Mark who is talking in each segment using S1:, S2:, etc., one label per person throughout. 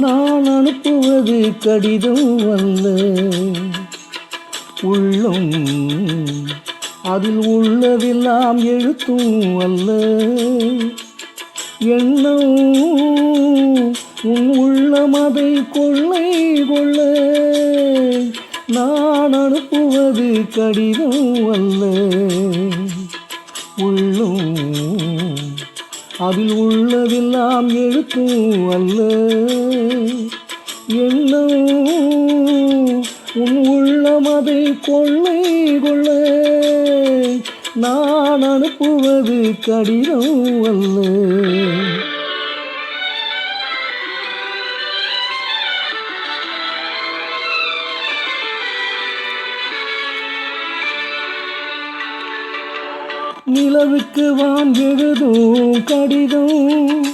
S1: நான் அனுப்புவது கடிதம் அல்ல. உள்ளம் அதில் உள்ளதெல்லாம் எழுத்தும் அல்ல. எண்ணம் உன் உள்ளம் அதை கொள்ளை கொள்ள. நான் அனுப்புவது கடிதம் அல்ல. உள்ளம் அதில் உள்ளதெல்லாம் எழுத்தும் அல்ல. எண்ணம் உன் உள்ளம் அதை கொள்ளை கொள்ள. நான் அனுப்புவது கடினம் அல்ல. நிலவுக்கு வான் எழுதும் கடிதம்.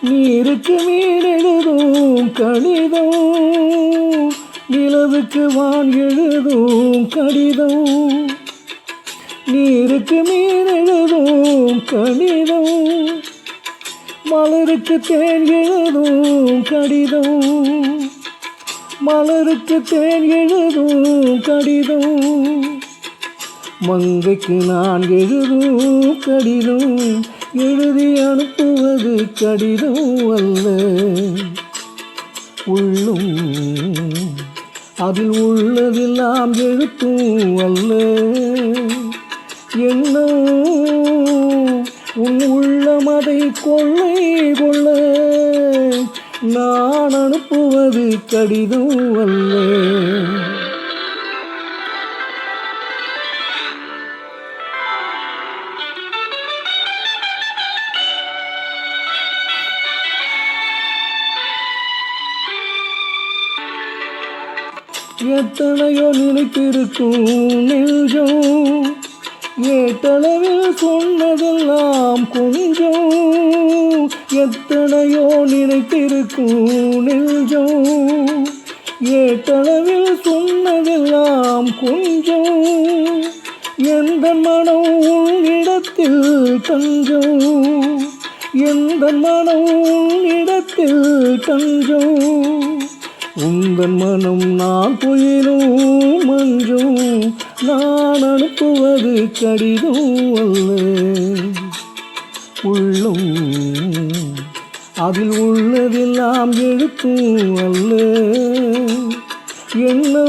S1: நீருக்கு மீன் எழுதும் கடிதம். நிலவுக்கு வான் எழுதும் கடிதம். நீருக்கு மீன் எழுதும் கடிதம். மலருக்கு தேன் எழுதும் கடிதம். மலருக்கு தேன் எழுதும் கடிதம். மங்கைக்கு நான் எழுதும் கடிதம் எழுதி அனுப்புவது கடிதம் அல்ல. உள்ளும் அதில் உள்ளதெல்லாம் எழுத்தும் அல்ல. என்ன உன் உள்ளம் அதை கொள்ளை கொள்ள. நான் அனுப்புவது கடிதம் அல்ல. எத்தனையோ நினைத்திருக்கும் நெஞ்சம் ஏட்டளவில் சொன்னதெல்லாம் கொஞ்சம் எத்தனையோ நினைத்திருக்கும் நெஞ்சம் ஏட்டளவில் சொன்னதெல்லாம் கொஞ்சம் எந்த மனம் உன்னிடத்தில் தஞ்சம் எந்த மனம் உன்னிடத்தில் தஞ்சம். உந்தன் மனம் நான் புயலும் மஞ்சும் நான் அனுப்புவது கடிதம் அல்ல. உள்ளும் அதில் உள்ளதெல்லாம் எழுத்தும் அல்ல. என்ன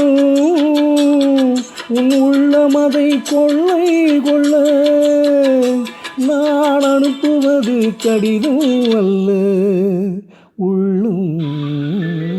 S1: உன் உள்ளம் அதை கொள்ளை கொள்ள. நான் அனுப்புவது கடிதம் அல்ல. உள்ளம்